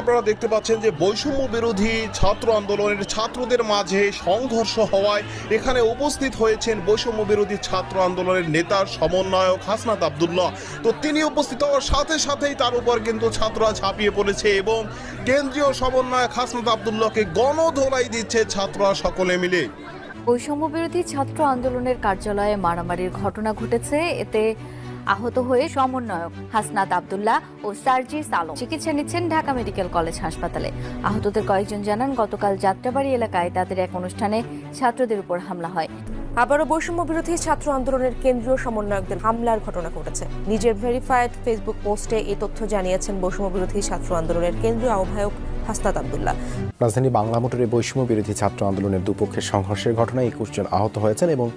আপনারা দেখতে পাচ্ছেন যে বৈষম্য বিরোধী ছাত্র আন্দোলনের ছাত্রদের মাঝে সংঘর্ষ হওয়ায় এখানে উপস্থিত হয়েছেন বৈষম্য বিরোধী ছাত্র আন্দোলনের নেতার সমন্বয়ক হাসনাত আবদুল্লাহ। তো তিনি উপস্থিত হওয়ার সাথে সাথেই তার উপর কিন্তু ছাত্ররা ঝাঁপিয়ে পড়েছে এবং কেন্দ্রীয় সমন্বয়ক হাসনাত আবদুল্লাহকে গণধোলাই দিচ্ছে ছাত্ররা সকলে মিলে। বৈষম্য বিরোধী ছাত্র আন্দোলনের কার্যালয়ে মারামারির ঘটনা ঘটেছে। এতে আহত হয়ে সমন্বয়ক হাসনাত আবদুল্লাহ ও সার্জি সালম চিকিৎসা নিচ্ছেন ঢাকা মেডিকেল কলেজ হাসপাতালে। আহতদের কয়েকজন জানান গতকাল যাত্রাবাড়ি এলাকায় তাদের এক অনুষ্ঠানে ছাত্রদের উপর হামলা হয়। আবারও বৈষম্য বিরোধী ছাত্র আন্দোলনের কেন্দ্রীয় সমন্বয়কদের হামলার ঘটনা ঘটেছে। নিজের ভেরিফাইড ফেসবুক পোস্টে এই তথ্য জানিয়েছেন বৈষম্য বিরোধী ছাত্র আন্দোলনের কেন্দ্রীয় আহ্বায়ক হাসনাত আবদুল্লাহ। রাজধানী বাংলা মোটরে বৈষম্য বিরোধী ছাত্র আন্দোলনের দুপক্ষের সংঘর্ষের ঘটনায় একুশ জন আহত হয়েছেন এবং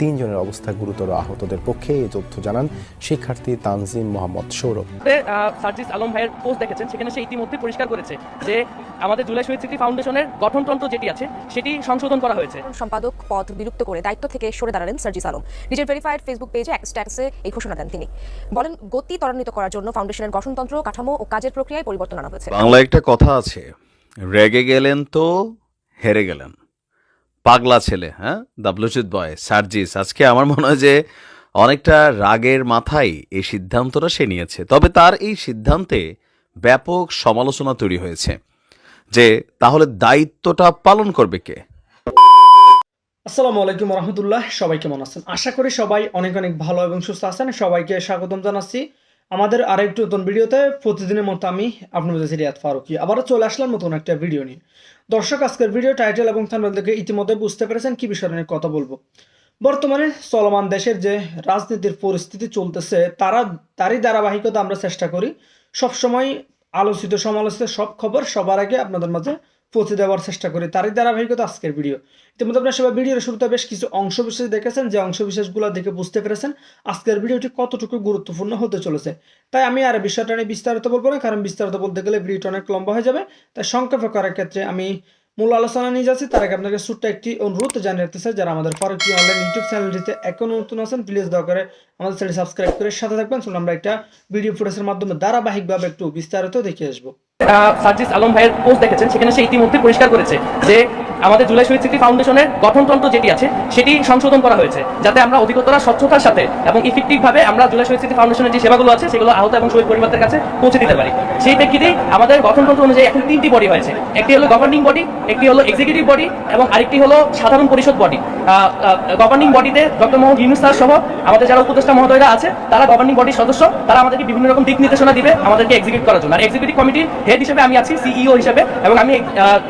তিনজনের অবস্থা গুরুতর আহতদের পক্ষে এই তথ্য জানান শিক্ষার্থী তানজিম মোহাম্মদ সৌরভ। আহ, সার্জিস আলম ভাইয়ের পোস্ট দেখেছেন সেখানে সে ইতিমধ্যে পরিষ্কার করেছে যে আমাদের জুলাই শহীদ স্মৃতি ফাউন্ডেশনের গঠনতন্ত্র যেটি আছে সেটি সংশোধন করা হয়েছে। সম্পাদক পদ বিলুপ্ত করে দায়িত্ব থেকে সরে দাঁড়ালেন সার্জিস আলম। নিজের ভেরিফাইড ফেসবুক পেজে এক স্ট্যাটাসে এই ঘোষণা দেন তিনি। বলেন গতি ত্বরান্বিত করার জন্য ফাউন্ডেশনের গঠনতন্ত্র কাঠামো ও কাজের প্রক্রিয়ায় পরিবর্তন আনা হয়েছে। বাংলা একটা কথা আছে রেগে গেলেন তো হেরে গেলেন। পাগলা ছেলে হ্যাঁ? দাবলুচিত বয়, সার্জিস। আজকে আমার মনে হয় যে অনেকটা রাগের মাথায় এই সিদ্ধান্তটা সে নিয়েছে। তবে তার এই সিদ্ধান্তে ব্যাপক সমালোচনা তৈরি হয়েছে যে তাহলে দায়িত্বটা পালন করবে কে? আসসালামু আলাইকুম রহমতুল্লাহ, সবাই কেমন আছেন? আশা করি সবাই অনেক অনেক ভালো এবং সুস্থ আছেন। সবাইকে স্বাগতম জানাচ্ছি আমাদের আরেকটু নতুন ভিডিওতে। প্রতিদিনের মতো আমি মধ্যে রিয়াদ ফারুকি। আবারও চলে আসলাম নতুন একটা ভিডিও নিয়ে। দর্শক, আজকের ভিডিও টাইটেল এবং থাম্বনেল দেখে ইতিমধ্যে বুঝতে পেরেছেন কি বিষয় নিয়ে কথা বলব। বর্তমানে চলমান দেশের যে রাজনীতির পরিস্থিতি চলতেছে, তারা, তারই ধারাবাহিকতা আমরা চেষ্টা করি। সবসময় আলোচিত, সমালোচিত সব খবর সবার আগে আপনাদের মাঝে পৌঁছে দেওয়ার চেষ্টা করি। তারই ধারাবাহিকতা আজকের ভিডিও। ইতিমধ্যে আপনার সবাই ভিডিওর শুরুতে বেশ কিছু অংশ বিশেষ দেখেছেন, যে অংশ বিশেষগুলো দেখে বুঝতে পেরেছেন আজকের ভিডিওটি কতটুকু গুরুত্বপূর্ণ হতে চলেছে। তাই আমি আর বিষয়টা নিয়ে বিস্তারিত বলব না, কারণ বিস্তারিত বলতে গেলে ভিডিওটা অনেক লম্বা হয়ে যাবে। তাই সংক্ষেপে করার ক্ষেত্রে আমি মূল আলোচনা নিয়ে যাচ্ছি। তার আগে আপনাকে ছোট্ট একটি অনুরোধ জানিয়ে রাখতে চাই, যারা আমাদের ফারুকি অনলাইন ইউটিউব চ্যানেলটিতে এখন নতুন আছেন প্লিজ দয়া করে আমাদের চ্যানেল সাবস্ক্রাইব করে সাথে থাকবেন। চলুন আমরা একটা ভিডিও ফুটেজের মাধ্যমে ধারাবাহিকভাবে একটু বিস্তারিত দেখে আসব। সার্জিস আলম ভাইয়ের পোস্ট দেখেছেন সেখানে সে ইতিমধ্যে পরিষ্কার করেছে যে আমাদের জুলাই শহীদ স্মৃতি ফাউন্ডেশনের গঠনতন্ত্র যেটি আছে, সেটি সংশোধন করা হয়েছে, যাতে আমরা অধিকতর স্বচ্ছতার সাথে এবং ইফেক্টিভ ভাবে আমরা জুলাই শহীদ স্মৃতি ফাউন্ডেশনের যে সেবাগুলো আছে, সেগুলো আহত এবং শহীদ পরিবারদের কাছে পৌঁছে দিতে পারি। সেই প্রেক্ষিতেই আমাদের গঠনতন্ত্র অনুযায়ী এখন তিনটি বডি হয়েছে। একটি হলো গভর্নিং বডি একটি হলো এক্সিকিউটিভ বডি এবং আরেকটি হলো সাধারণ পরিষদ বডি গভর্নিং বডিতে ডক্টর মোহাম্মদ ইউনুস স্যার সহ আমাদের যারা উপদেষ্টা মহোদয়রা আছে, তারা গভর্নিং বডির সদস্য, তারা আমাদেরকে বিভিন্ন রকম দিক নির্দেশনা দিবে আমাদেরকে এক্সিকিউট করার জন্য। আর এক্সিকিউটিভ কমিটির হেড হিসেবে আমি আছি সিইও হিসেবে এবং আমি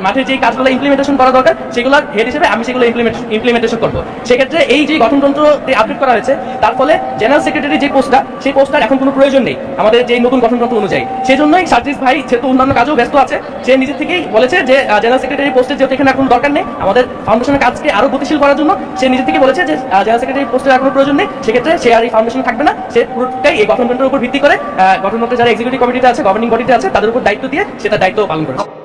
মাঠের যে কাজগুলো ইমপ্লিমেন্টেশন করা দরকার সেগুলো হেড হিসেবে আমি সেগুলো ইমপ্লিমেন্টেশন করব। সেক্ষেত্রে এই যে গঠনতন্ত্র আপডেট করা হয়েছে, তার ফলে জেনারেল সেক্রেটারি যে পোস্টটা সেই পোস্টটার এখন কোনো প্রয়োজন নেই আমাদের যে নতুন গঠনতন্ত্র অনুযায়ী। সেই জন্যই সার্জিস ভাই যেহেতু অন্যান্য কাজেও ব্যস্ত আছে, সে নিজে থেকেই বলেছে যে জেনারেল সেক্রেটারি পোস্টের যেহেতু এখানে এখন দরকার নেই, আমাদের ফাউন্ডেশনের কাজকে আরও গতিশীল করার জন্য, সে নিজে থেকে বলেছে যে জেনারেল সেক্রেটারি পোস্টের কোনো প্রয়োজন নেই, সেক্ষেত্রে সে আর এই ফাউন্ডেশন থাকবে না, সে পুরোটাই এই গঠনতন্ত্রের উপর ভিত্তি করে গঠনতন্ত্রের যারা এক্সিকিউটিভ কমিটিতে আছে গভর্নিং বডিতে আছে, তাদের উপর দায়িত্ব দিয়ে সেটা দায়িত্ব পালন করেছে।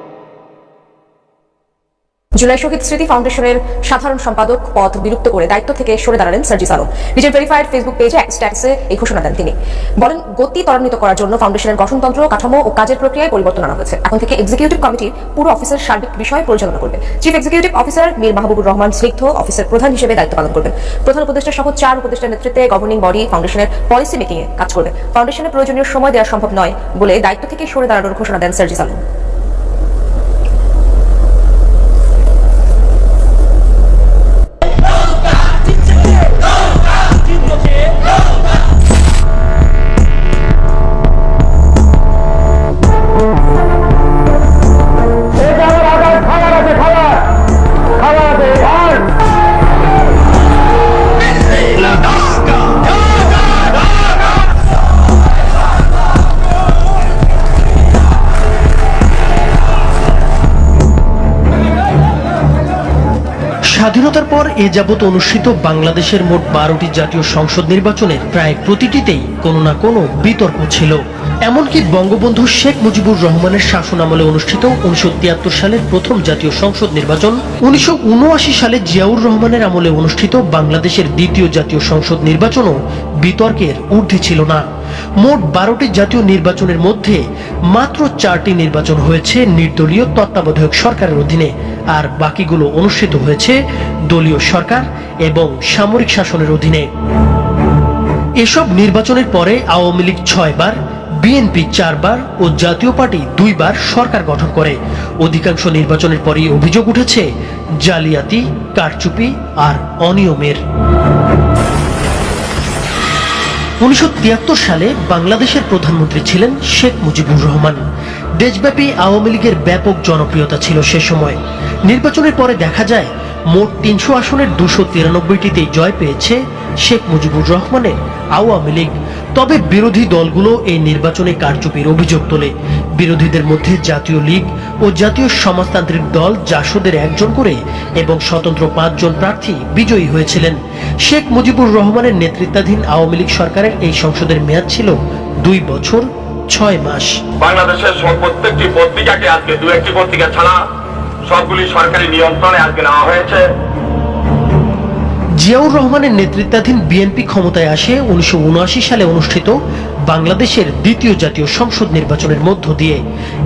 জুলাই শহীদ স্মৃতি ফাউন্ডেশনের সাধারণ সম্পাদক পদ বিলুপ্ত করে দায়িত্ব থেকে সরে দাঁড়ালেন সার্জিস আলম। নিজের ভেরিফাইড ফেসবুক পেজে এক স্ট্যাটাসে এই ঘোষণা দেন তিনি। বলেন, গতি ত্বরান্বিত করার জন্য ফাউন্ডেশনের গঠনতন্ত্র, কাঠামো ও কাজের প্রক্রিয়ায় পরিবর্তন আনা হয়েছে। এখন থেকে এক্সিকিউটিভ কমিটির পুরো অফিসের সার্বিক বিষয় পরিচালনা করবে। Chief executive officer Mir Mahbubur Rahman Snigdha অফিসের প্রধান হিসেবে দায়িত্ব পালন করবেন। প্রধান উপদেষ্টা সহ চার উপদেষ্টার নেতৃত্বে গভর্নিং বডি ফাউন্ডেশনের পলিসি মেকিং এ কাজ করবে। ফাউন্ডেশনের প্রয়োজনীয় সময় দেওয়া সম্ভব নয় বলে দায়িত্ব থেকে সরে দাঁড়ানোর ঘোষণা দেন সার্জিস আলম। এ যাবৎ অনুষ্ঠিত বাংলাদেশের মোট বারোটি জাতীয় সংসদ নির্বাচনের প্রায় প্রতিটিতেই কোনো না কোনো বিতর্ক ছিল। এমনকি বঙ্গবন্ধু শেখ মুজিবুর রহমানের শাসন আমলে অনুষ্ঠিত উনিশশো তিয়াত্তর সালের প্রথম জাতীয় সংসদ নির্বাচন, উনিশশো উনআশি সালে জিয়াউর রহমানের আমলে অনুষ্ঠিত বাংলাদেশের দ্বিতীয় জাতীয় সংসদ নির্বাচনও বিতর্কের ঊর্ধ্বে ছিল না। মোট বারোটি জাতীয় নির্বাচনের মধ্যে মাত্র চারটি নির্বাচন হয়েছে নির্দলীয় তত্ত্বাবধায়ক সরকারের অধীনে। আর বাকিগুলো অনুষ্ঠিত হয়েছে দলীয় সরকার এবং সামরিক শাসনের অধীনে। এসব নির্বাচনের পরে আওয়ামী লীগ ছয়বার, বিএনপি চারবার ও জাতীয় পার্টি দুইবার সরকার গঠন করে। অধিকাংশ নির্বাচনের পরই অভিযোগ উঠেছে, জালিয়াতি, কারচুপি আর অনিয়মের। উনিশশো তিয়াত্তর সালে বাংলাদেশের প্রধানমন্ত্রী ছিলেন শেখ মুজিবুর রহমান। দেশব্যাপী আওয়ামী লীগের ব্যাপক জনপ্রিয়তা ছিল সে সময়। নির্বাচনের পরে দেখা যায়, মোট তিনশো আসনের দুশো তিরানব্বইটিতে জয় পেয়েছে শেখ মুজিবুর রহমানের আওয়ামী লীগ। তবে বিরোধী দলগুলো এই নির্বাচনে কারচুপির অভিযোগ তোলে। বিরোধীদের মধ্যে জাতীয় লীগ ও জাতীয় সমাজতান্ত্রিক দল জাসদের একজন করে এবং স্বতন্ত্র পাঁচজন প্রার্থী বিজয়ী হয়েছিলেন। শেখ মুজিবুর রহমানের নেতৃত্বাধীন আওয়ামী লীগ সরকারের এই সংসদের মেয়াদ ছিল দুই বছর, ছয় মাস। বাংলাদেশের প্রত্যেকটি পত্রিকাকে আজকে দু একটি পত্রিকা ছাড়া সবগুলি সরকারি নিয়ন্ত্রণে আজকে নেওয়া হয়েছে। জিয়াউর রহমানের নেতৃত্বাধীন বিএনপি ক্ষমতায় আসে উনিশশো উনআশি সালে অনুষ্ঠিত বাংলাদেশের দ্বিতীয় জাতীয় সংসদ নির্বাচনের মধ্য দিয়ে।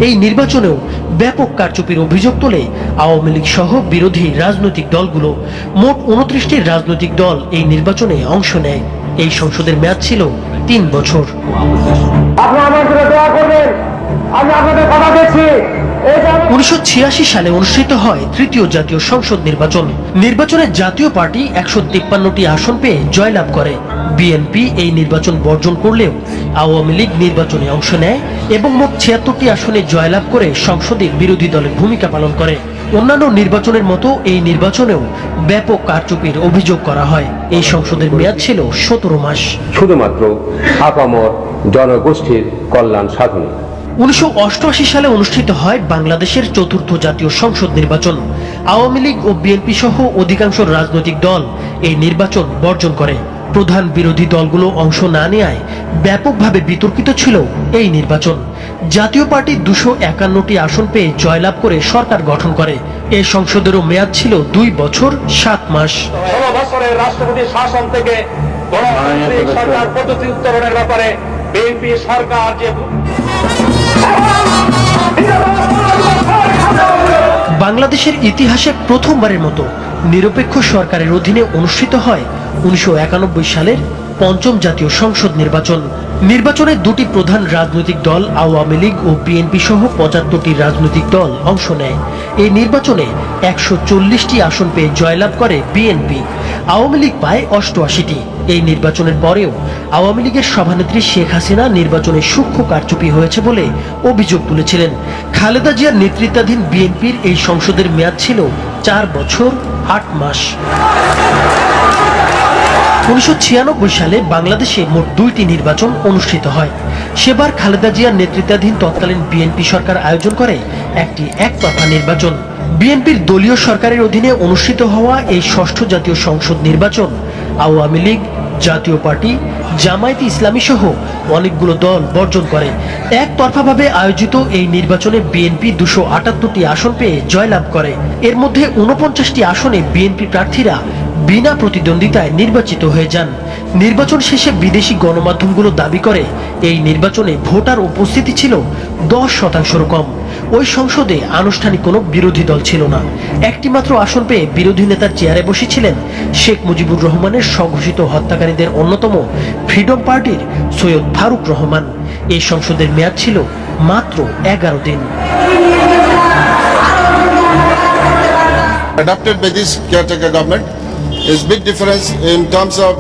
এই নির্বাচনেও ব্যাপক কারচুপির অভিযোগ তোলে আওয়ামী লীগ সহ বিরোধী রাজনৈতিক দলগুলো। মোট উনত্রিশটি রাজনৈতিক দল এই নির্বাচনে অংশ নেয়। এই সংসদের মেয়াদ ছিল তিন বছর। উনিশশো ছিয়াশি সালে অনুষ্ঠিত হয় তৃতীয় জাতীয় সংসদ নির্বাচন। নির্বাচনে জাতীয় পার্টি একশো তিপ্পান্নটি আসন পেয়ে জয়লাভ করে। বিএনপি এই নির্বাচন বর্জন করলেও আওয়ামী লীগ নির্বাচনে অংশ নেয় এবং মোট ছিয়াত্তরটি আসনে জয়লাভ করে সংসদে বিরোধী দলের ভূমিকা পালন করে। অন্যান্য নির্বাচনের মতো এই নির্বাচনেও ব্যাপক কারচুপির অভিযোগ করা হয়। এই সংসদের মেয়াদ ছিল সতেরো মাস। শুধুমাত্র আপামর জনগোষ্ঠীর কল্যাণ সাধনে। উনিশশো অষ্টআশি সালে অনুষ্ঠিত হয় বাংলাদেশের চতুর্থ জাতীয় সংসদ নির্বাচন। আওয়ামী লীগ ও বিএনপি সহ অধিকাংশ রাজনৈতিক দল এই নির্বাচন বর্জন করে। প্রধান বিরোধী দলগুলো অংশ না নেয় ব্যাপকভাবে বিতর্কিত ছিল এই নির্বাচন। জাতীয় পার্টি দুশো একান্নটি আসন পেয়ে জয়লাভ করে সরকার গঠন করে। এ সংসদেরও মেয়াদ ছিল দুই বছর সাত মাস। ষোলো বছরের রাষ্ট্রপতির শাসন থেকে সরকার পদ্ধতি উত্তরণের ব্যাপারে বিএনপি সরকার যে বাংলাদেশের ইতিহাসে প্রথমবারের মতো নিরপেক্ষ সরকারের অধীনে অনুষ্ঠিত হয় উনিশশো একানব্বই সালের পঞ্চম জাতীয় সংসদ নির্বাচন। নির্বাচনে দুটি প্রধান রাজনৈতিক দল আওয়ামী লীগ ও বিএনপি সহ পঁচাত্তরটি রাজনৈতিক দল অংশ নেয়। এই নির্বাচনে একশো আসন পেয়ে জয়লাভ করে বিএনপি। আওয়ামী লীগ পায় অষ্টআশিটি। এই নির্বাচনের পরেও আওয়ামী লীগের সভানেত্রী শেখ হাসিনা নির্বাচনে সূক্ষ্ম কারচুপি হয়েছে বলে অভিযোগ তুলেছিলেন। খালেদা জিয়ার নেতৃত্বাধীন বিএনপির এই সংসদের মেয়াদ ছিল চার বছর, আট মাস। উনিশশো ছিয়ানব্বই সালে বাংলাদেশে মোট দুইটি নির্বাচন অনুষ্ঠিত হয়। সেবার খালেদা জিয়ার নেতৃত্বাধীন তৎকালীন বিএনপি সরকার আয়োজন করে একটি একতরফা নির্বাচন। বিএনপির দলীয় সরকারের অধীনে অনুষ্ঠিত হওয়া এই ষষ্ঠ জাতীয় সংসদ নির্বাচন আওয়ামী লীগ, জাতীয় পার্টি, জামায়াত ইসলামী সহ অনেকগুলো দল বর্জন করে। একতরফাভাবে আয়োজিত এই নির্বাচনে বিএনপি দুশো আটাত্তরটি আসন পেয়ে জয়লাভ করে। এর মধ্যে উনপঞ্চাশটি আসনে বিএনপি প্রার্থীরা বিনা প্রতিদ্বন্দ্বিতায় নির্বাচিত হয়ে যান। নির্বাচন শেষে বিদেশি গণমাধ্যমগুলো দাবি করে, এই নির্বাচনে ভোটার উপস্থিতি ছিল দশ শতাংশের কম। ওই সংসদে আনুষ্ঠানিক কোনো বিরোধী দল ছিল না। একটিমাত্র আসন পেয়ে বিরোধী নেতার চেয়ারে বসেছিলেন শেখ মুজিবুর রহমানের স্বঘোষিত হত্যাকারীদের অন্যতম ফ্রিডম পার্টির সৈয়দ ফারুক রহমান। এই সংসদের মেয়াদ ছিল মাত্র এগারো দিন। Adopted by this caretaker government is big difference in terms of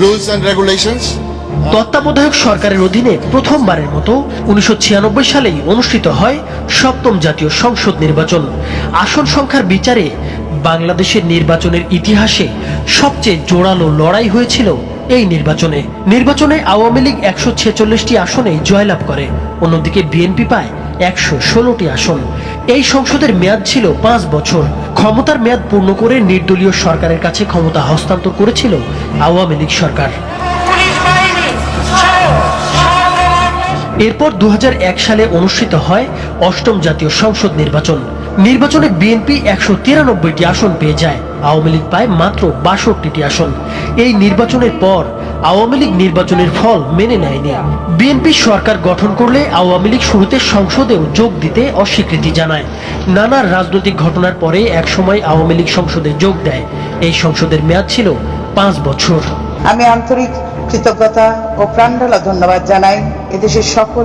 rules and regulations. তত্ত্বাবধায়ক সরকারের অধীনে প্রথমবারের মতো উনিশশো সালেই অনুষ্ঠিত হয় সপ্তম জাতীয় সংসদ নির্বাচন। আসন সংখ্যার বিচারে বাংলাদেশের নির্বাচনের ইতিহাসে সবচেয়ে জোরালো লড়াই হয়েছিল এই নির্বাচনে। নির্বাচনে আওয়ামী লীগ একশো ছেচল্লিশটি আসনে জয়লাভ করে, অন্যদিকে বিএনপি পায় একশো ষোলোটি আসন। এই সংসদের মেয়াদ ছিল পাঁচ বছর। ক্ষমতার মেয়াদ পূর্ণ করে নির্দলীয় সরকারের কাছে ক্ষমতা হস্তান্তর করেছিল আওয়ামী লীগ সরকার। এরপর দু হাজার এক সালে অনুষ্ঠিত হয় অষ্টম জাতীয় সংসদ নির্বাচন। নির্বাচনে বিএনপি একশো তিরানব্বইটি আসন পেয়ে যায়, আওয়ামী লীগ পায় মাত্র বাষট্টিটি আসন। এই নির্বাচনের পর আওয়ামী লীগ নির্বাচনের ফল মেনে নেয়নি। বিএনপি সরকার গঠন করলে আওয়ামী লীগ শুরুতে সংসদেও যোগ দিতে অস্বীকৃতি জানায়। নানা রাজনৈতিক ঘটনার পরে একসময় আওয়ামী লীগ সংসদে যোগ দেয়। এই সংসদের মেয়াদ ছিল পাঁচ বছর। আমি আন্তরিক কৃতজ্ঞতা ও প্রাণঢালা ধন্যবাদ জানাই এদেশের সকল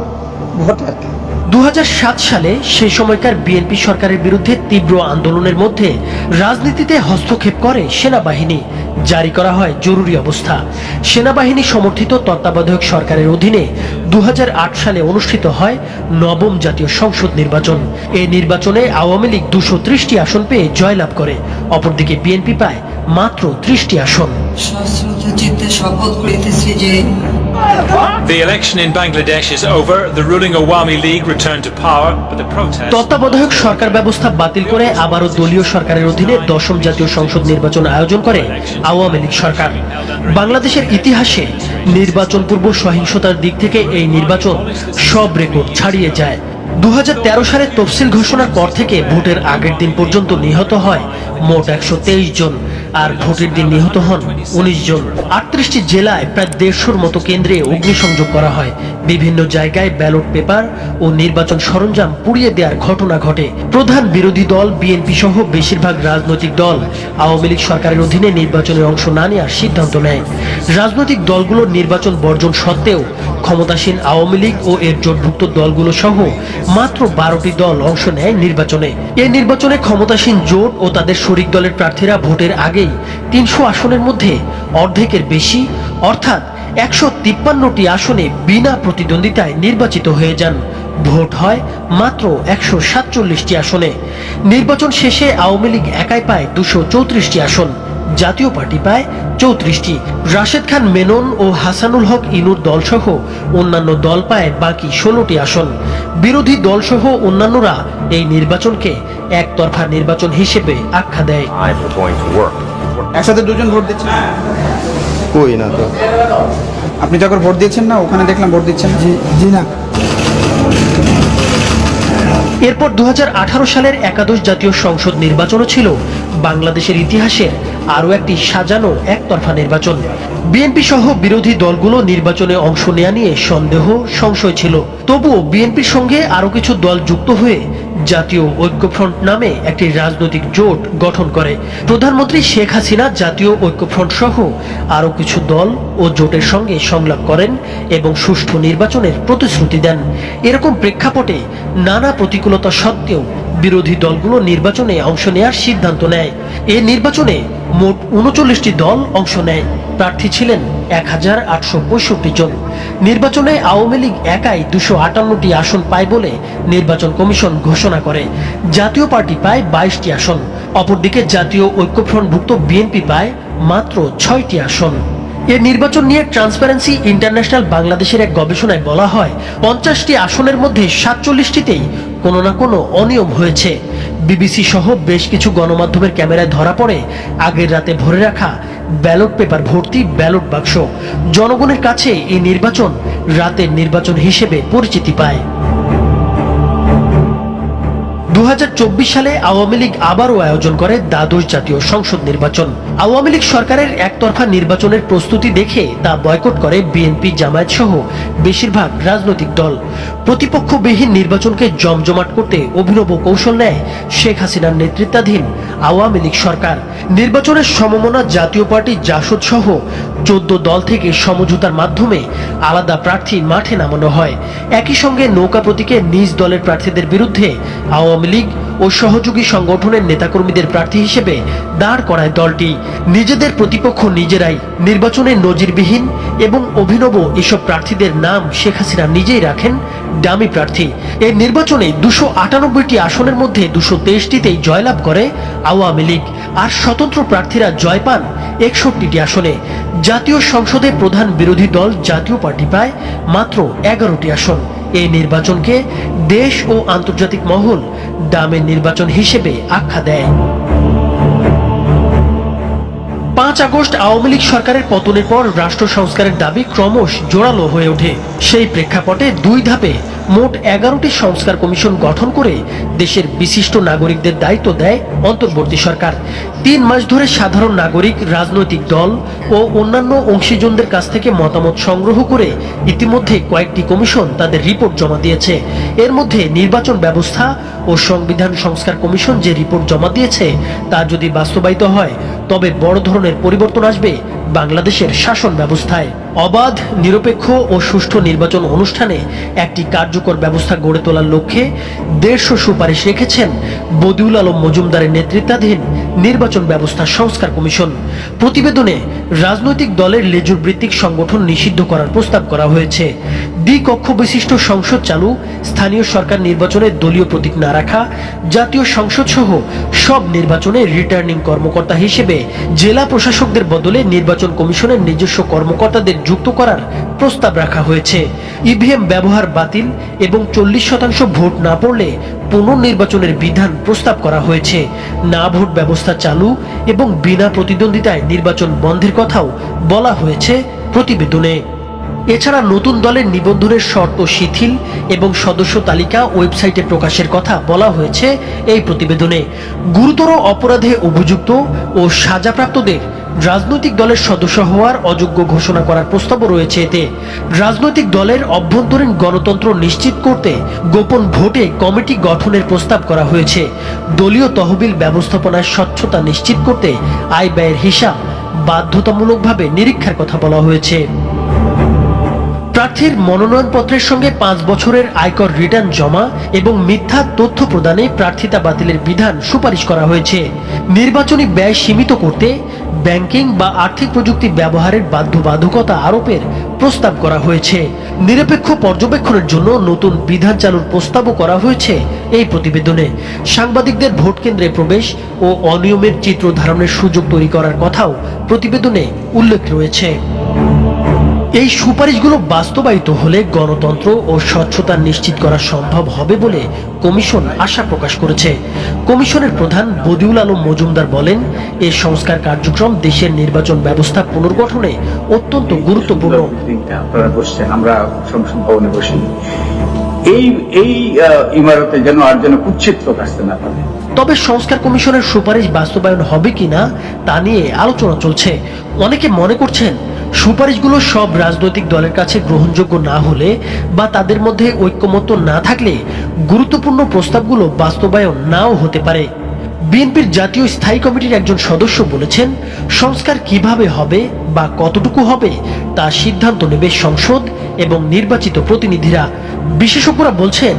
ভোটারকে। দু হাজার সাত সালে সেই সময়কার বিএনপি সরকারের বিরুদ্ধে তীব্র আন্দোলনের মধ্যে রাজনীতিতে হস্তক্ষেপ করে সেনাবাহিনী। জারি করা হয় জরুরি অবস্থা। সেনাবাহিনী সমর্থিত তত্ত্বাবধায়ক সরকারের অধীনে দু হাজার আট সালে অনুষ্ঠিত হয় নবম জাতীয় সংসদ নির্বাচন। এই নির্বাচনে আওয়ামী লীগ দুশো ত্রিশটি আসন পেয়ে জয়লাভ করে। অপরদিকে বিএনপি পায় মাত্র ত্রিশটি আসন। শপথ করিতেছি যে The election in Bangladesh is over. The ruling Awami League returned to power, but the protest. তত্ত্বাবধায়ক সরকার ব্যবস্থা বাতিল করে আবারও দলীয় সরকারের অধীনে দশম জাতীয় সংসদ নির্বাচন আয়োজন করে আওয়ামী লীগ সরকার বাংলাদেশের ইতিহাসে নির্বাচন পূর্ব সহিংসতার দিক থেকে এই নির্বাচন সব রেকর্ড ছাড়িয়ে যায় দু সালে তফসিল ঘোষণার পর থেকে ভোটের আগের দিন পর্যন্ত নিহত হয় মোট একশো তেইশ জন আর ভোটের দিন নিহত হন উনিশ জন। আটত্রিশটি জেলায় প্রায় দেড়শোর মতো কেন্দ্রে অগ্নিসংযোগ করা হয়। বিভিন্ন জায়গায় ব্যালট পেপার ও নির্বাচন সরঞ্জাম পুড়িয়ে দেওয়ার ঘটনা ঘটে। প্রধান বিরোধী দল, বিএনপি সহ বেশিরভাগ রাজনৈতিক দল আওয়ামী লীগ সরকারের অধীনে নির্বাচনে অংশ না নেওয়ার সিদ্ধান্ত নেয়। রাজনৈতিক দলগুলোর নির্বাচন বর্জন সত্ত্বেও ক্ষমতাসীন আওয়ামী লীগ ও এর জোটভুক্ত দলগুলো সহ মাত্র বারোটি দল অংশ নেয় নির্বাচনে। এই নির্বাচনে ক্ষমতাসীন জোট ও তাদের শরিক দলের প্রার্থীরা ভোটের আগেই তিনশো আসনের মধ্যে অর্ধেকের বেশি, অর্থাৎ একশো তিপ্পান্নটি আসনে বিনা প্রতিদ্বন্দ্বিতায় নির্বাচিত হয়ে যান। ভোট হয় মাত্র একশো সাতচল্লিশটি আসনে। নির্বাচন শেষে আওয়ামী লীগ একাই পায় দুশো চৌত্রিশটি আসন। জাতীয় পার্টি পায় চৌত্রিশটি। রাশেদ খান মেনন ও হাসানুল হক ইনুর দলসহ অন্যান্য দল পায় বাকি ষোলোটি আসন। বিরোধী দলসহ অন্যান্যরা এই নির্বাচনকে একতরফা নির্বাচন হিসেবে আখ্যা দেয়। একসাথে দুজন ভোট দিচ্ছেন। কই না তো? আপনি যখন ভোট দিয়েছেন না ওখানে দেখলাম ভোট দিচ্ছেন জি জি না। এরপর দু হাজার আঠারো সালের একাদশ জাতীয় সংসদ নির্বাচনও ছিল বাংলাদেশের ইতিহাসের আরও একটি সাজানো একতরফা নির্বাচন। বিএনপি সহ বিরোধী দলগুলো নির্বাচনে অংশ নেয়া নিয়ে সন্দেহ, সংশয় ছিল। তবুও বিএনপির সঙ্গে আরও কিছু দল যুক্ত হয়ে জাতীয় ঐক্যফ্রন্ট নামে একটি রাজনৈতিক জোট গঠন করে। প্রধানমন্ত্রী শেখ হাসিনা জাতীয় ঐক্যফ্রন্ট সহ আরও কিছু দল ও জোটের সঙ্গে সংলাপ করেন এবং সুষ্ঠু নির্বাচনের প্রতিশ্রুতি দেন। এরকম প্রেক্ষাপটে নানা প্রতিকূলতা সত্ত্বেও বিরোধী দলগুলো নির্বাচনে অংশ নেয়ার সিদ্ধান্ত নেয়। এ নির্বাচনে মোট উনচল্লিশটি দল অংশ নেয়। প্রার্থী ছিলেন এক হাজার আটশো পঁয়ষট্টি জন। নির্বাচনে আওয়ামী লীগ একাই দুশো আটান্নটি আসন পায় বলে নির্বাচন কমিশন ঘোষণা করে। জাতীয় পার্টি পায় বাইশটি আসন, অপরদিকে জাতীয় ঐক্যফ্রন্টভুক্ত বিএনপি পায় মাত্র ছয়টি আসন। এ নির্বাচন নিয়ে ট্রান্সপারেন্সি ইন্টারন্যাশনাল বাংলাদেশের এক গবেষণায় বলা হয়, পঞ্চাশটি আসনের মধ্যে সাতচল্লিশটিতেই কোনো না কোনো অনিয়ম হয়েছে। বিবিসি সহ বেশ কিছু গণমাধ্যমের ক্যামেরায় ধরা পড়ে আগের রাতে ভরে রাখা ব্যালট পেপার ভর্তি ব্যালট বাক্স। জনগণের কাছে এই নির্বাচন রাতের নির্বাচন হিসেবে পরিচিতি পায়। দু হাজার চব্বিশ সালে আওয়ামী লীগ আবারও আয়োজন করে দ্বাদশ জাতীয় সংসদ নির্বাচন। আওয়ামী লীগ সরকারের একতরফা নির্বাচনের প্রস্তুতি দেখে তা বয়কট করে বিএনপি জামায়াত সহ বেশিরভাগ রাজনৈতিক দল। প্রতিপক্ষবিহীন নির্বাচনকে জমজমাট করতে অভিনব কৌশল নেয় শেখ হাসিনার নেতৃত্বাধীন আওয়ামী লীগ সরকার। নির্বাচনের সমমনা জাতীয় পার্টি জাসদ সহ চোদ্দ দল থেকে সমঝোতার মাধ্যমে আলাদা প্রার্থী মাঠে নামানো হয়। একই সঙ্গে নৌকা প্রতীকে নিজ দলের প্রার্থীদের বিরুদ্ধে আওয়ামী লীগ ও সহযোগী সংগঠনের নেতাকর্মীদের প্রার্থী হিসেবে দাঁড় করায় দলটি। নিজেদের প্রতিপক্ষ নিজেরাই, নির্বাচনে নজিরবিহীন এবং অভিনব এসব প্রার্থীদের নাম শেখ হাসিনা নিজেই রাখেন ডামি প্রার্থী। এই নির্বাচনে দুশো আটানব্বইটি আসনের মধ্যে দুশো তেইশটিতেই জয়লাভ করে আওয়ামী লীগ, আর স্বতন্ত্র প্রার্থীরা জয় পান একষট্টিটি আসনে। জাতীয় সংসদে প্রধান বিরোধী দল জাতীয় পার্টি পায় মাত্র এগারোটি আসন। এই নির্বাচনকে দেশ ও আন্তর্জাতিক মহল দামের নির্বাচন হিসেবে আখ্যা দেয়। পাঁচ আগস্ট আওয়ামী লীগ সরকারের পতনের পর রাষ্ট্র সংস্কারের দাবি ক্রমশ জোরালো হয়ে ওঠে। সেই প্রেক্ষাপটে দুই ধাপে মোট এগারোটি সংস্কার কমিশন গঠন করে দেশের বিশিষ্ট নাগরিকদের দায়িত্ব দেয় অন্তর্বর্তী সরকার। তিন মাস ধরে সাধারণ নাগরিক, রাজনৈতিক দল ও অন্যান্য অংশীজনদের কাছ থেকে মতামত সংগ্রহ করে ইতিমধ্যে কয়েকটি কমিশন তাদের রিপোর্ট জমা দিয়েছে। এর মধ্যে নির্বাচন ব্যবস্থা ও সংবিধান সংস্কার কমিশন যে রিপোর্ট জমা দিয়েছে তা যদি বাস্তবায়িত হয়, তবে বড় ধরনের পরিবর্তন আসবে বাংলাদেশের শাসন ব্যবস্থায়। অবাধ, নিরপেক্ষ ও সুষ্ঠু নির্বাচন অনুষ্ঠানে একটি কার্যকর ব্যবস্থা গড়ে তোলার লক্ষ্যে দেড়শো সুপারিশ রেখেছেন বদিউল আলম মজুমদারের নেতৃত্বাধীন নির্বাচন ব্যবস্থা সংস্কার কমিশন। প্রতিবেদনে রাজনৈতিক দলের লেজুর ভিত্তিক সংগঠন নিষিদ্ধ করার প্রস্তাব করা হয়েছে। দ্বিকক্ষ বিশিষ্ট সংসদ চালু, স্থানীয় সরকার নির্বাচনে দলীয় প্রতীক না রাখা, জাতীয় সংসদ সহ সব নির্বাচনে রিটার্নিং কর্মকর্তা হিসেবে জেলা প্রশাসকদের বদলে নির্বাচন কমিশনের নিজস্ব কর্মকর্তাদের যুক্ত করার প্রস্তাব রাখা হয়েছে। ইভিএম ব্যবহার বাতিল এবং চল্লিশ শতাংশ ভোট না পড়লে পুনর্নির্বাচনের বিধান প্রস্তাব করা হয়েছে। না ভোট ব্যবস্থা চালু এবং বিনা প্রতিদ্বন্দ্বিতায় নির্বাচন বন্ধের কথাও বলা হয়েছে প্রতিবেদনে। এছাড়া নতুন দলের নিবন্ধনের শর্ত শিথিল এবং সদস্য তালিকা ওয়েবসাইটে প্রকাশের কথা বলা হয়েছে এই প্রতিবেদনে। গুরুতর অপরাধে অভিযুক্ত ও সাজাপ্রাপ্তদের রাজনৈতিক দলের সদস্য হওয়ার অযোগ্য ঘোষণা করার প্রস্তাবও রয়েছে এতে। রাজনৈতিক দলের অভ্যন্তরীণ গণতন্ত্র নিশ্চিত করতে গোপন ভোটে কমিটি গঠনের প্রস্তাব করা হয়েছে। দলীয় তহবিল ব্যবস্থাপনার স্বচ্ছতা নিশ্চিত করতে আয় ব্যয়ের হিসাব বাধ্যতামূলকভাবে নিরীক্ষার কথা বলা হয়েছে। প্রার্থীর মনোনয়নপত্রের সঙ্গে পাঁচ বছরের আয়কর রিটার্ন জমা এবং মিথ্যা তথ্য প্রদানে প্রার্থিতা বাতিলের বিধান সুপারিশ করা হয়েছে। নির্বাচনী ব্যয় সীমিত করতে ব্যাংকিং বা আর্থিক প্রযুক্তি ব্যবহারের বাধ্যবাধকতা আরোপের প্রস্তাব করা হয়েছে। নিরপেক্ষ পর্যবেক্ষণের জন্য নতুন বিধান চালুর প্রস্তাবও করা হয়েছে এই প্রতিবেদনে। সাংবাদিকদের ভোট কেন্দ্রে প্রবেশ ও অনিয়মের চিত্র ধারণের সুযোগ তৈরি করার কথাও প্রতিবেদনে উল্লেখ রয়েছে। এই সুপারিশগুলো বাস্তবায়িত হলে গণতন্ত্র ও স্বচ্ছতা নিশ্চিত করা সম্ভব হবে বলে কমিশন আশা প্রকাশ করেছে। কমিশনের প্রধান বদিউল আলম মজুমদার বলেন এই সংস্কার কার্যক্রম দেশের নির্বাচন ব্যবস্থা পুনর্গঠনে অত্যন্ত গুরুত্বপূর্ণ। আপনারা বসছেন আমরা সংসদ ভবনে বসি। এই এই ইমারতে যেন আর যেন কুচ্ছিত না পারে। তবে সংস্কার কমিশনের সুপারিশ বাস্তবায়ন হবে কিনা তা নিয়ে আলোচনা চলছে। অনেকে মনে করছেন সুপারিশগুলো সব রাজনৈতিক দলের কাছে গ্রহণযোগ্য না হলে বা তাদের মধ্যে ঐক্যমত্য না থাকলে গুরুত্বপূর্ণ প্রস্তাবগুলো বাস্তবায়ন নাও হতে পারে। বিএনপির জাতীয় স্থায়ী কমিটির একজন সদস্য বলেছেন, সংস্কার কীভাবে হবে বা কতটুকু হবে তা সিদ্ধান্ত নেবে সংসদ এবং নির্বাচিত প্রতিনিধিরা। বিশেষজ্ঞরা বলছেন,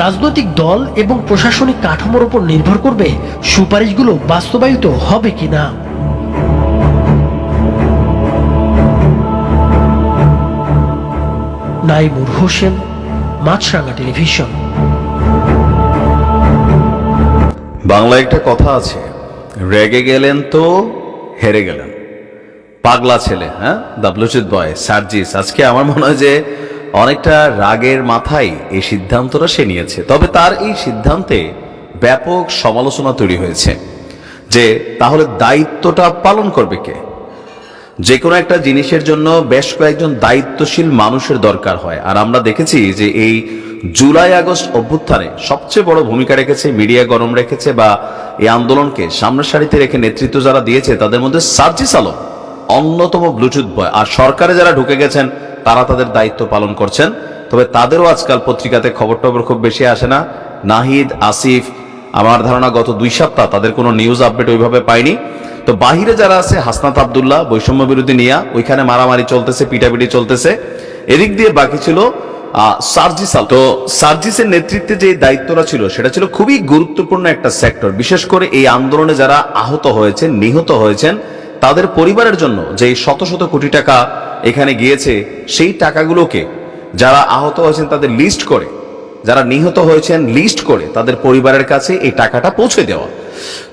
রাজনৈতিক দল এবং প্রশাসনিক কাঠামোর উপর নির্ভর করবে সুপারিশগুলো বাস্তবায়িত হবে কিনা। নাইমুর হোসেন মাছরাঙ্গা টেলিভিশন। বাংলায় একটা কথা আছে, রেগে গেলেন তো হেরে গেলেন। পাগলা ছেলে হ্যাঁ? দাবলুচিত বয়, সার্জিস, আজকে আমার মনে হয় যে অনেকটা রাগের মাথায় এই সিদ্ধান্তটা সে নিয়েছে। তবে তার এই সিদ্ধান্তে ব্যাপক সমালোচনা তৈরি হয়েছে, যে তাহলে দায়িত্বটা পালন করবে কে? যে কোনো একটা জিনিসের জন্য বেশ কয়েকজন দায়িত্বশীল মানুষের দরকার হয়। আর আমরা দেখেছি যে এই জুলাই আগস্ট অভ্যুত্থানে সবচেয়ে বড় ভূমিকা রেখেছে, মিডিয়া গরম রেখেছে বা এই আন্দোলনকে সামনের সারিতে রেখে নেতৃত্ব যারা দিয়েছে, তাদের মধ্যে সার্জিস আলম অন্যতম ব্লুটুথ বয়। আর সরকারে যারা ঢুকে গেছেন, তারা তাদের দায়িত্ব পালন করছেন। তবে তাদেরও আজকাল পত্রিকাতে খবর টবর খুব বেশি আসে না। নাহিদ, আসিফ, আমার ধারণা গত দুই সপ্তাহ তাদের কোনো নিউজ আপডেট ওইভাবে পাইনি তো বাহিরে যারা আছে হাসনাত আবদুল্লাহ বৈষম্য বিরোধী নিয়া ওইখানে মারামারি চলতেছে পিটাপিটি চলতেছে। এদিক দিয়ে বাকি ছিল আহ, সার্জিস তো সার্জিসের নেতৃত্বে যে দায়িত্বটা ছিল সেটা ছিল খুবই গুরুত্বপূর্ণ একটা সেক্টর। বিশেষ করে এই আন্দোলনে যারা আহত হয়েছেন নিহত হয়েছেন তাদের পরিবারের জন্য যে শত শত কোটি টাকা এখানে গিয়েছে সেই টাকাগুলোকে যারা আহত হয়েছেন তাদের লিস্ট করে যারা নিহত হয়েছেন লিস্ট করে তাদের পরিবারের কাছে এই টাকাটা পৌঁছে দেওয়া।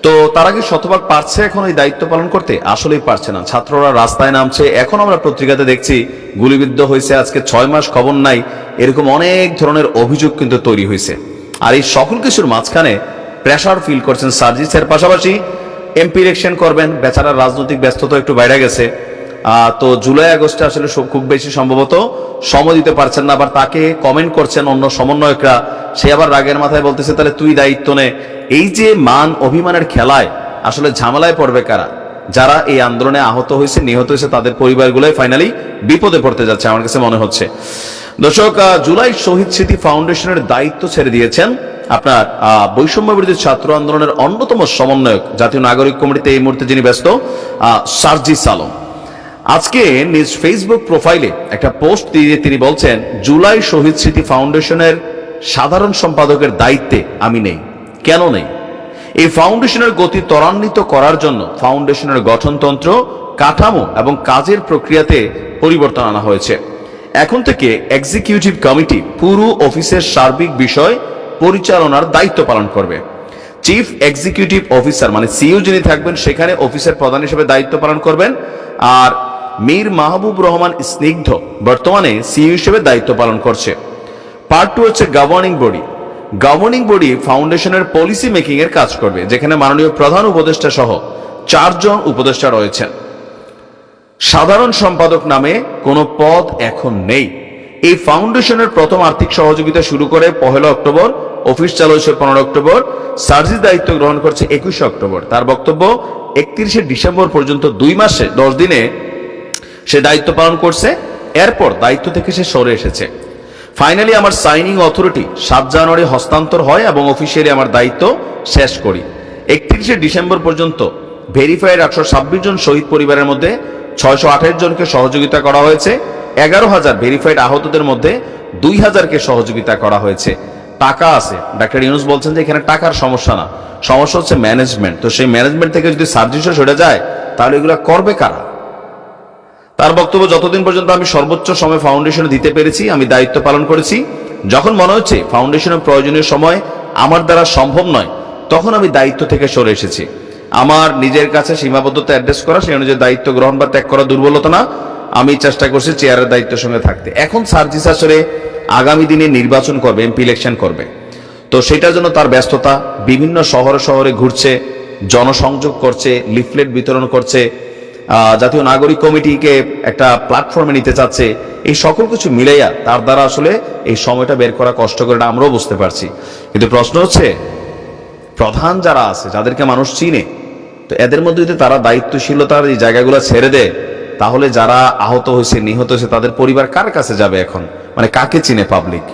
তো তারা কি শতভাগ পারছে এখন এই দায়িত্ব পালন করতে? আসলেই পারছে না। ছাত্ররা রাস্তায় নামছে। এখন আমরা পত্রিকাতে দেখছি, গুলিবিদ্ধ হয়েছে আজকে ছয় মাস খবর নাই। এরকম অনেক ধরনের অভিযোগ কিন্তু তৈরি হয়েছে। আর এই সকল কিছুর মাঝখানে প্রেশার ফিল করছেন সার্জিসের পাশাপাশি। এমপি ইলেকশন করবেন। বেচারা রাজনৈতিক ব্যস্ততা একটু বাইরে গেছে। তো জুলাই আগস্টে আসলে খুব বেশি সম্ভবত সময় দিতে পারছেন না আবার তাকে কমেন্ট করছেন অন্য সমন্বয়করা। সে আবার রাগের মাথায় বলতেছে তাহলে তুই দায়িত্ব নে। এই যে মান অভিমানের খেলায় আসলে ঝামেলায় পড়বে কারা? যারা এই আন্দোলনে আহত হয়েছে নিহত হয়েছে তাদের পরিবারগুলোই ফাইনালি বিপদে পড়তে যাচ্ছে আমার কাছে মনে হচ্ছে। দর্শক জুলাই শহীদ স্মৃতি ফাউন্ডেশনের দায়িত্ব ছেড়ে দিয়েছেন আপনার বৈষম্য বিরোধী ছাত্র আন্দোলনের অন্যতম সমন্বয়ক জাতীয় নাগরিক কমিটিতে এই মুহূর্তে যিনি ব্যস্ত আহ, সার্জিস আলম আজকে নিজ ফেসবুক প্রোফাইলে একটা পোস্ট দিয়ে তিনি বলছেন, জুলাই শহীদ স্মৃতি ফাউন্ডেশনের সাধারণ সম্পাদকের দায়িত্বে আমি নেই। কেন নেই? এই ফাউন্ডেশনের গতি ত্বরান্বিত করার জন্য ফাউন্ডেশনের গঠনতন্ত্র, কাঠামো এবং কাজের প্রক্রিয়াতে পরিবর্তন আনা হয়েছে। এখন থেকে এক্সিকিউটিভ কমিটি পুরো অফিসের সার্বিক বিষয় পরিচালনার দায়িত্ব পালন করবে। চিফ এক্সিকিউটিভ অফিসার মানে সিইও যিনি থাকবেন, সেখানে অফিসের প্রধান হিসেবে দায়িত্ব পালন করবেন। আর মীর মাহবুব রহমান স্নিগ্ধ বর্তমানে সিইও হিসেবে দায়িত্ব পালন করছে। পার্ট টু হচ্ছে গভর্নিং বডি গভর্নিং বডি ফাউন্ডেশনের পলিসি মেকিং এর কাজ করবে, যেখানে মাননীয় প্রধান উপদেষ্টা সহ চারজন উপদেষ্টা রয়েছেন। সাধারণ সম্পাদক নামে কোনো পদ এখন নেই। এই ফাউন্ডেশনের প্রথম আর্থিক সহযোগিতা শুরু করে পহেলা অক্টোবর, অফিস চালু হয়েছে পনেরো অক্টোবর, সার্জিস দায়িত্ব গ্রহণ করছে একুশে অক্টোবর। তার বক্তব্য, একত্রিশে ডিসেম্বর পর্যন্ত দুই মাসে, দশ দিনে সে দায়িত্ব পালন করছে, এরপর দায়িত্ব থেকে সে সরে এসেছে। ফাইনালি আমার সাইনিং অথরিটি সাত জানুয়ারি হস্তান্তর হয় এবং অফিসিয়ালি আমার দায়িত্ব শেষ করি। একত্রিশে ডিসেম্বর পর্যন্ত ভেরিফাইড একশো ছাব্বিশ জন শহীদ পরিবারের মধ্যে ছয়শো আঠাশ জনকে সহযোগিতা করা হয়েছে। এগারো হাজার ভেরিফাইড আহতদের মধ্যে দুই হাজারকে সহযোগিতা করা হয়েছে। টাকা আছে। ডাক্তার ইউনুস বলছেন যে, এখানে টাকার সমস্যা না। সমস্যা হচ্ছে ম্যানেজমেন্ট তো সেই ম্যানেজমেন্ট থেকে যদি সার্জিসও সরে যায়, তাহলে এগুলো করবে কারা? তার বক্তব্য যতদিন পর্যন্ত আমি সর্বোচ্চ সময় ফাউন্ডেশনে দিতে পেরেছি, আমি দায়িত্ব পালন করেছি। যখন মনে হচ্ছে ফাউন্ডেশনের প্রয়োজনীয় সময় আমার দ্বারা সম্ভব নয়, তখন আমি দায়িত্ব থেকে সরে এসেছি। আমার নিজের কাছে সীমাবদ্ধতা অ্যাড্রেস করা, সেই অনুযায়ী দায়িত্ব গ্রহণ বা ত্যাগ করা দুর্বলতা না। আমি চেষ্টা করছি চেয়ারের দায়িত্বের সঙ্গে থাকতে। এখন সার্জিস আসলে আগামী দিনে নির্বাচন করবে, এমপি ইলেকশন করবে। তো সেটার জন্য তার ব্যস্ততা, বিভিন্ন শহরে শহরে ঘুরছে, জনসংযোগ করছে লিফলেট বিতরণ করছে জাতীয় নাগরিক কমিটিকে একটা প্ল্যাটফর্মে নিতে চাচ্ছে। এই সকল কিছু মিলাইয়া তার দ্বারা আসলে এই সময়টা বের করা কষ্ট করে আমরাও বুঝতে পারছি। কিন্তু প্রশ্ন হচ্ছে, প্রধান যারা আছে, যাদেরকে মানুষ চিনে, তো এদের মধ্যে যদি তারা দায়িত্বশীলতার এই জায়গাগুলো ছেড়ে দেয়, তাহলে যারা আহত হয়েছে, নিহত হয়েছে, তাদের পরিবার কার কাছে যাবে এখন? মানে কাকে চিনে পাবলিক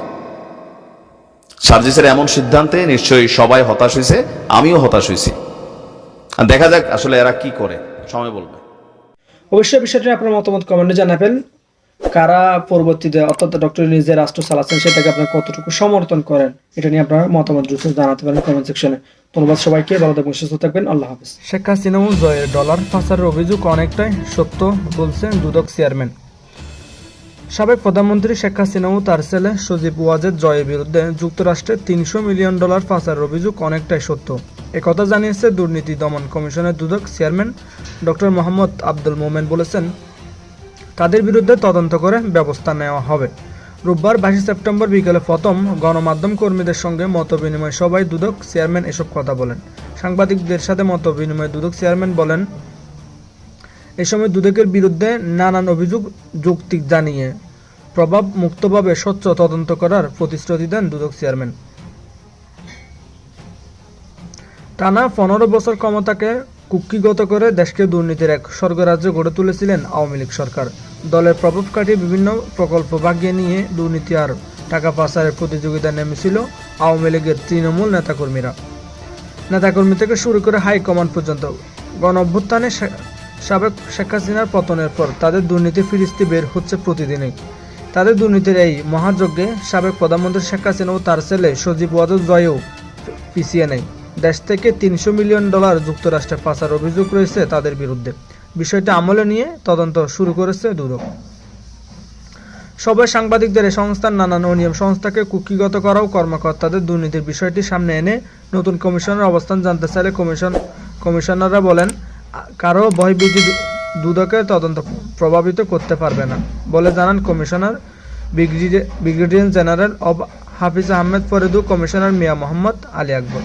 সার্জিসের এমন সিদ্ধান্তে নিশ্চয়ই সবাই হতাশ হয়েছে, আমিও হতাশ হয়েছি। দেখা যাক আসলে এরা কি করে, সময় বলবে। অবশ্যই বিষয়টি আপনার মতামত কমেন্টে জানাবেন। কারা পরবর্তীতে অর্থাৎ ডক্টর নিজে রাষ্ট্র চালাচ্ছেন সেটাকে আপনার কতটুকু সমর্থন করেন, এটা নিয়ে আপনার মতামত দ্রুত জানাতে পারেন কমেন্ট সেকশনে ধন্যবাদ সবাইকে, ভালো থাকবেন, সুস্থ থাকবেন, আল্লাহ হাফিজ। শেখ হাসিনা জয়ের ডলার ফাঁসার অভিযোগ অনেকটাই সত্য বলছেন দুদক চেয়ারম্যান সাবেক প্রধানমন্ত্রী শেখ হাসিনা ও তার ছেলে সজীব ওয়াজেদ জয়ের বিরুদ্ধে যুক্তরাষ্ট্রের তিনশো মিলিয়ন ডলার পাচারের অভিযোগ অনেকটাই সত্য। একথা জানিয়েছে দুর্নীতি দমন কমিশনের দুদক চেয়ারম্যান ডক্টর মোহাম্মদ আব্দুল মোমেন বলেছেন, তাদের বিরুদ্ধে তদন্ত করে ব্যবস্থা নেওয়া হবে। রোববার বাইশে সেপ্টেম্বর বিকেলে প্রথম গণমাধ্যম কর্মীদের সঙ্গে মত বিনিময় সভায় দুদক চেয়ারম্যান এসব কথা বলেন। সাংবাদিকদের সাথে মত বিনিময় দুদক চেয়ারম্যান বলেন এ সময় দুদকের বিরুদ্ধে নানান অভিযোগ যৌক্তিক জানিয়ে প্রভাব মুক্তভাবে স্বচ্ছ তদন্ত করার প্রতিশ্রুতি দেন দুদক চেয়ারম্যান। টানা পনেরো বছর ক্ষমতাকে কুক্ষিগত করে দেশকে দুর্নীতির এক স্বর্গরাজ্য গড়ে তুলেছিলেন আওয়ামী লীগ সরকার। দলের প্রভাব কাটিয়ে বিভিন্ন প্রকল্প ভাগিয়ে নিয়ে দুর্নীতি আর টাকা পাচারের প্রতিযোগিতায় নেমেছিল আওয়ামী লীগের তৃণমূল নেতাকর্মীরা। নেতাকর্মী থেকে শুরু করে হাইকমান্ড পর্যন্ত গণ অভ্যুত্থানে সাবেক শেখ হাসিনার পতনের পর তাদের দুর্নীতি ফিরিস্তি বের হচ্ছে প্রতিদিনই। তাদের দুর্নীতির এই মহাযজ্ঞে সাবেক প্রধানমন্ত্রী শেখ হাসিনা ও তার ছেলে সজীব ওয়াজুদ জয়ও পিছিয়ে নেই। দেশ থেকে তিনশো মিলিয়ন ডলার যুক্তরাষ্ট্রে পাচার অভিযোগ রয়েছে তাদের বিরুদ্ধে। বিষয়টি আমলে নিয়ে তদন্ত শুরু করেছে দুদক। সবাই সাংবাদিকদের এই সংস্থার নানান অনিয়ম সংস্থাকে কুকিগত করাও কর্মকর্তাদের দুর্নীতির বিষয়টি সামনে এনে নতুন কমিশনের অবস্থান জানতে চাইলে কমিশন কমিশনাররা বলেন "আ- কারও ভয়ভীতি দুদকের তদন্ত প্রভাবিত করতে পারবে না, বলে জানান কমিশনার ব্রিগেডিয়ার জেনারেল অব হাফিজ আহমেদ ফরিদু, কমিশনার মিয়া মোহাম্মদ আলী আকবর।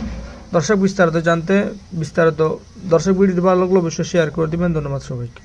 দর্শক, বিস্তারিত জানতে বিস্তারিত দর্শক ভিডিওটি ভালো লাগলে অবশ্যই শেয়ার করে দেবেন। ধন্যবাদ সবাইকে।